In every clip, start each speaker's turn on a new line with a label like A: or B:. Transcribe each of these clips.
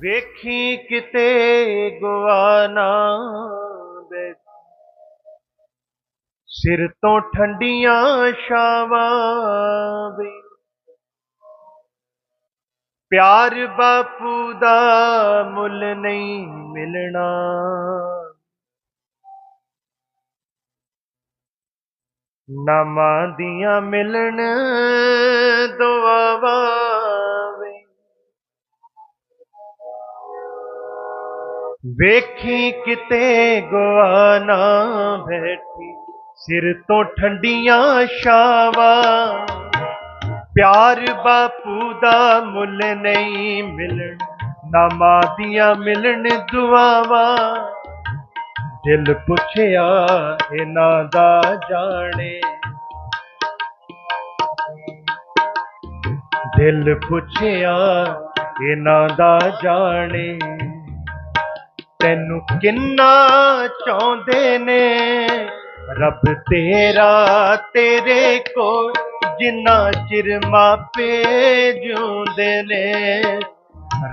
A: ਵੇਖੀ ਕਿਤੇ ਗਵਾਨਾ ਦੇ। ਸਿਰ ਤੋਂ ਠੰਡੀਆਂ ਛਾਵਾਂ ਵੇ। ਪਿਆਰ ਬਾਪੂ ਦਾ ਮੁੱਲ ਨਹੀਂ ਮਿਲਣਾ। ਨਾਮਾਂ ਦੀਆਂ ਮਿਲਣ ਦੋ ਵੇਖੀ ਕਿਤੇ ਗਵਾਨਾ ਬੈਠੀ। ਸਿਰ ਤੋਂ ਠੰਡੀਆਂ ਸ਼ਾਵਾਂ ਪਿਆਰ ਬਾਪੂ ਦਾ ਮੁੱਲ ਨਹੀਂ ਮਿਲਣ। ਨਾਮਾਂ ਦੀਆਂ ਮਿਲਣ ਦੁਆਵਾਂ। ਦਿਲ ਪੁੱਛਿਆ ਇਹਨਾਂ ਦਾ ਜਾਣੇ। ਦਿਲ ਪੁੱਛਿਆ ਇਹਨਾਂ ਦਾ ਜਾਣੇ। ਤੈਨੂੰ ਕਿੰਨਾ ਚਾਹੁੰਦੇ ਨੇ? ਰੱਬ ਤੇਰਾ ਤੇਰੇ ਕੋਲ ਜਿੰਨਾ ਚਿਰ ਮਾਪੇ ਜਿਉਂਦੇ ਨੇ।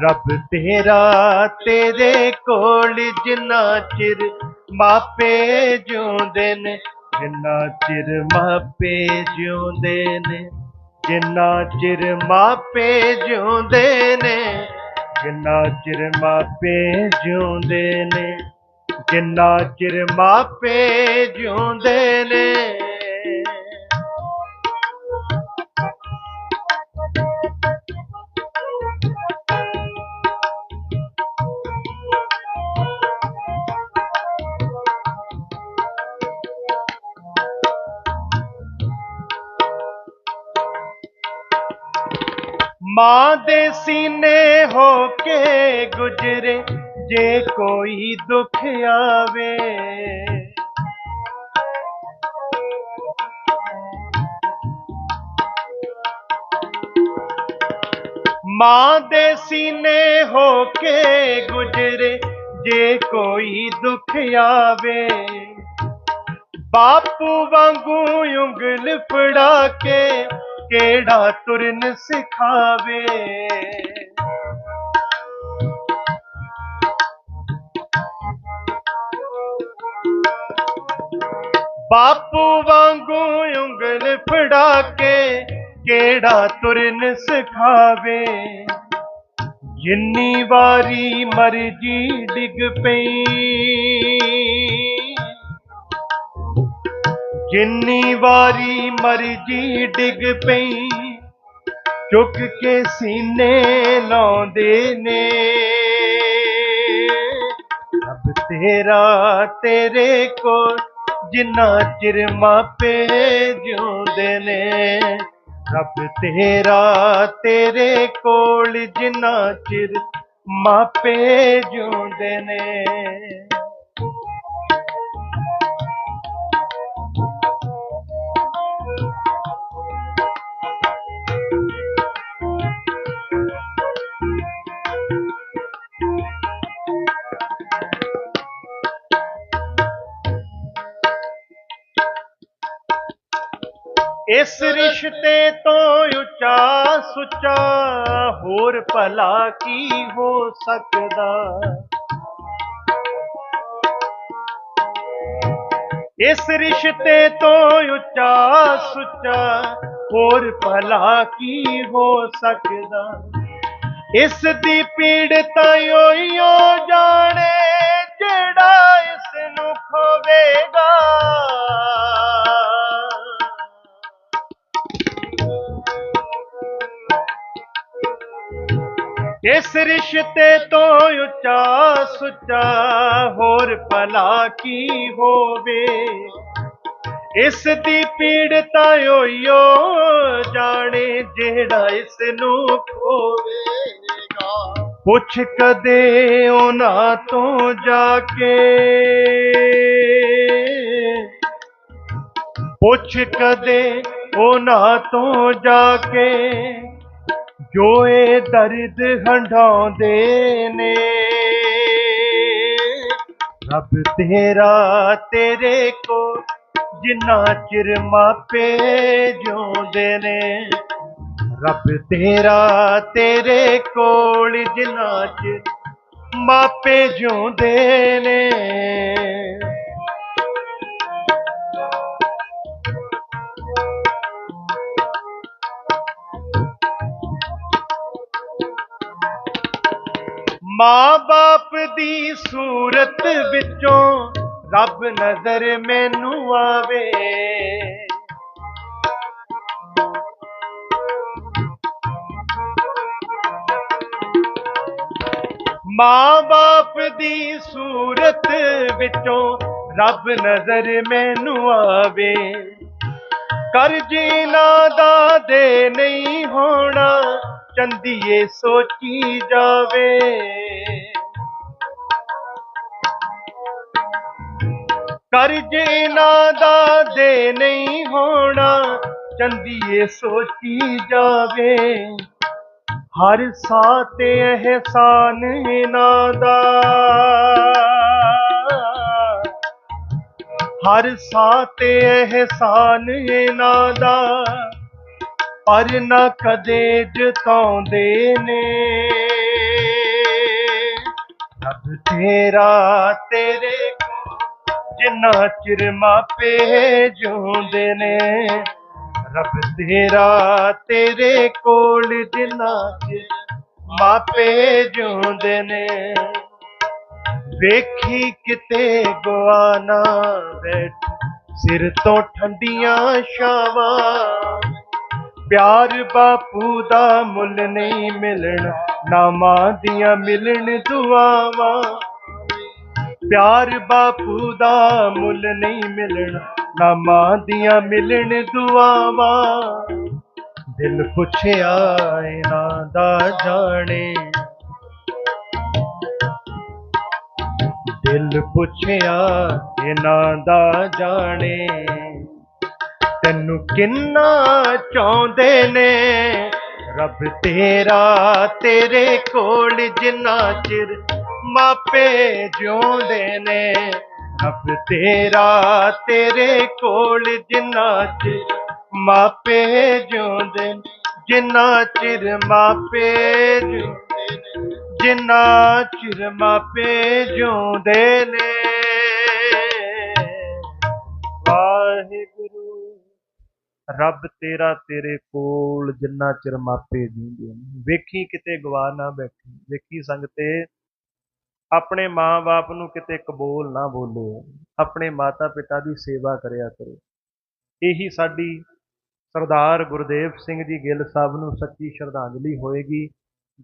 A: ਰੱਬ ਤੇਰਾ ਤੇਰੇ ਕੋਲ ਜਿੰਨਾ ਚਿਰ ਮਾਪੇ ਜਿਉਂਦੇ ਨੇ। ਜਿੰਨਾ ਚਿਰ ਮਾਪੇ ਜਿਉਂਦੇ ਨੇ। ਜਿੰਨਾ ਚਿਰ ਮਾਪੇ ਜਿਉਂਦੇ ਨੇ। ਜਿੰਨਾ ਚਿਰ ਮਾਪੇ ਜਿਉਂਦੇ ਨੇ ਜਿੰਨਾ ਚਿਰ ਮਾਪੇ ਜਿਉਂਦੇ ਨੇ ਮਾਂ ਦੇ ਸੀਨੇ ਹੋ ਕੇ ਗੁਜਰੇ, ਜੇ ਕੋਈ ਦੁੱਖ ਆਵੇ। ਮਾਂ ਦੇ ਸੀਨੇ ਹੋ ਕੇ ਗੁਜਰੇ, ਜੇ ਕੋਈ ਦੁੱਖ ਆਵੇ। ਬਾਪੂ ਵਾਂਗੂ ਉਂਗਲ ਫੜਾ ਕੇ ਕਿਹੜਾ ਤੁਰਨ ਸਿਖਾਵੇ? ਬਾਪੂ ਵਾਂਗੂ ਉਂਗਲ ਫੜਾ ਕੇ ਕਿਹੜਾ ਤੁਰਨ ਸਿਖਾਵੇ? ਜਿੰਨੀ ਵਾਰੀ ਮਰਜ਼ੀ ਡਿੱਗ ਪਈ। ਜਿੰਨੀ ਵਾਰੀ ਮਰਜ਼ੀ ਡਿੱਗ ਪਈ, ਚੁੱਕ ਕੇ ਸੀਨੇ ਲਾਉਂਦੇ ਨੇ। ਰੱਬ ਤੇਰਾ ਤੇਰੇ ਕੋਲ ਜਿੰਨਾ ਚਿਰ ਮਾਪੇ ਜਿਉਂਦੇ ਨੇ, ਰੱਬ ਤੇਰਾ ਤੇਰੇ ਕੋਲ ਜਿੰਨਾ ਚਿਰ ਮਾਪੇ ਜਿਉਂਦੇ ਨੇ। ਇਸ ਰਿਸ਼ਤੇ ਤੋਂ ਉੱਚਾ ਸੁੱਚਾ ਹੋਰ ਭਲਾ ਕੀ ਹੋ ਸਕਦਾ? ਇਸ ਰਿਸ਼ਤੇ ਤੋਂ ਉੱਚਾ ਸੁੱਚਾ ਹੋਰ ਭਲਾ ਕੀ ਹੋ ਸਕਦਾ? ਇਸ ਦੀ ਪੀੜਤਾ ਓਈਓ ਜਾਣੇ ਜਿਹੜਾ ਇਸ ਨੂੰ ਖੋਵੇਗਾ। ਇਸ ਰਿਸ਼ਤੇ ਤੋਂ ਉੱਚਾ ਸੁੱਚਾ ਹੋਰ ਭਲਾ ਕੀ ਹੋਵੇ? ਇਸ ਦੀ ਪੀੜਤਾ ਓਈਓ ਜਾਣੇ ਜਿਹੜਾ ਇਸ ਨੂੰ ਖੋਵੇਗਾ ਪੁੱਛ ਕਦੇ ਉਹਨਾਂ ਤੋਂ ਜਾ ਕੇ। ਪੁੱਛ ਕਦੇ ਉਹਨਾਂ ਤੋਂ ਜਾ ਕੇ। ਜੋ ਇਹ ਦਰਦ ਹੰਡਾਉਂਦੇ ਨੇ। ਰੱਬ ਤੇਰਾ ਤੇਰੇ ਕੋ ਜਿੰਨਾ ਚਿਰ ਮਾਪੇ ਜਿਉਂਦੇ ਨੇ। ਰੱਬ ਤੇਰਾ ਤੇਰੇ ਕੋਲ ਜਿੰਨਾ ਚਿਰ ਮਾਪੇ ਜਿਉਂਦੇ ਨੇ। ਮਾਂ ਬਾਪ ਦੀ ਸੂਰਤ ਵਿੱਚੋਂ ਰੱਬ ਨਜ਼ਰ ਮੈਨੂੰ ਆਵੇ। ਮਾਂ ਬਾਪ ਦੀ ਸੂਰਤ ਵਿੱਚੋਂ ਰੱਬ ਨਜ਼ਰ ਮੈਨੂੰ ਆਵੇ। ਕਰਜ਼ੇ ਨਾ ਦਾ ਦੇ ਨਹੀਂ ਹੋਣਾ ਚੰਦੀਏ ਸੋਚੀ ਜਾਵੇ। ਕਰਜ਼ੇ ਨਾ ਦਾ ਦੇ ਨਹੀਂ ਹੋਣਾ ਚੰਦੀਏ ਸੋਚੀ ਜਾਵੇ। ਹਰ ਸਾਹ ਤੇ ਅਹਿਸਾਨ ਇਹਨਾਂ ਦਾ। ਹਰ ਸਾਹ ਤੇ ਅਹਿਸਾਨ ਇਹਨਾਂ ਦਾ। ਪਰ ਨਾ ਕਦੇ ਜਤਾਉਂਦੇ ਨੇ। ਰੱਬ ਤੇਰਾ ਤੇਰੇ ਕੋਲ ਜਿੰਨਾ ਚਿਰ ਮਾਪੇ ਜਿਉਂਦੇ ਨੇ। ਰੱਬ ਤੇਰਾ ਤੇਰੇ ਕੋਲ ਜਿੰਨਾ ਚਿਰ ਮਾਪੇ ਜਿਉਂਦੇ ਨੇ। ਵੇਖੀ ਕਿਤੇ ਗਵਾਨਾ ਬੈਠ, ਸਿਰ ਤੋਂ ਠੰਡੀਆਂ ਛਾਵਾਂ ਪਿਆਰ ਬਾਪੂ ਦਾ ਮੁੱਲ ਨਹੀਂ ਮਿਲਣਾ ਨਾ ਮਾਂ ਦੀਆਂ ਮਿਲਣ ਦੁਆਵਾਂ। ਪਿਆਰ ਬਾਪੂ ਦਾ ਮੁੱਲ ਨਹੀਂ ਮਿਲਣਾ ਨਾ ਮਾਂ ਦੀਆਂ ਮਿਲਣ ਦੁਆਵਾਂ। ਦਿਲ ਪੁੱਛਿਆ ਇਹਨਾਂ ਦਾ ਜਾਣੇ। ਦਿਲ ਪੁੱਛਿਆ ਇਹਨਾਂ ਦਾ ਜਾਣੇ। ਤੈਨੂੰ ਕਿੰਨਾ ਚਾਹੁੰਦੇ ਨੇ? ਰੱਬ ਤੇਰਾ ਤੇਰੇ ਕੋਲ ਜਿੰਨਾ ਚਿਰ ਮਾਪੇ ਜਿਉਂਦੇ ਨੇ। ਰੱਬ ਤੇਰਾ ਤੇਰੇ ਕੋਲ ਜਿੰਨਾ ਚਿਰ ਮਾਪੇ ਜਿਉਂਦੇ ਜਿੰਨਾ ਚਿਰ ਮਾਪੇ ਜਿੰਨਾ ਚਿਰ ਮਾਪੇ ਜਿਉਂਦੇ ਨੇ। ਵਾਹਿਗੁਰੂ। ਰੱਬ ਤੇਰਾ ਤੇਰੇ ਕੋਲ ਜਿੰਨਾ ਚਿਰ ਮਾਪੇ ਜੀਂਦੇ ਨੇ। ਵੇਖੀ ਕਿਤੇ ਗਵਾ ਨਾ ਬੈਠੀ, ਵੇਖੀ ਸੰਗਤੇ, ਆਪਣੇ ਮਾਂ-ਬਾਪ ਨੂੰ ਕਿਤੇ ਕਬੂਲ ਨਾ ਬੋਲੋ। ਆਪਣੇ ਮਾਤਾ-ਪਿਤਾ ਦੀ ਸੇਵਾ ਕਰਿਆ ਕਰੋ। ਇਹੀ ਸਾਡੀ ਸਰਦਾਰ ਗੁਰਦੇਵ ਸਿੰਘ ਜੀ ਗਿੱਲ ਸਾਹਿਬ ਨੂੰ ਸੱਚੀ ਸ਼ਰਧਾਂਜਲੀ ਹੋਏਗੀ।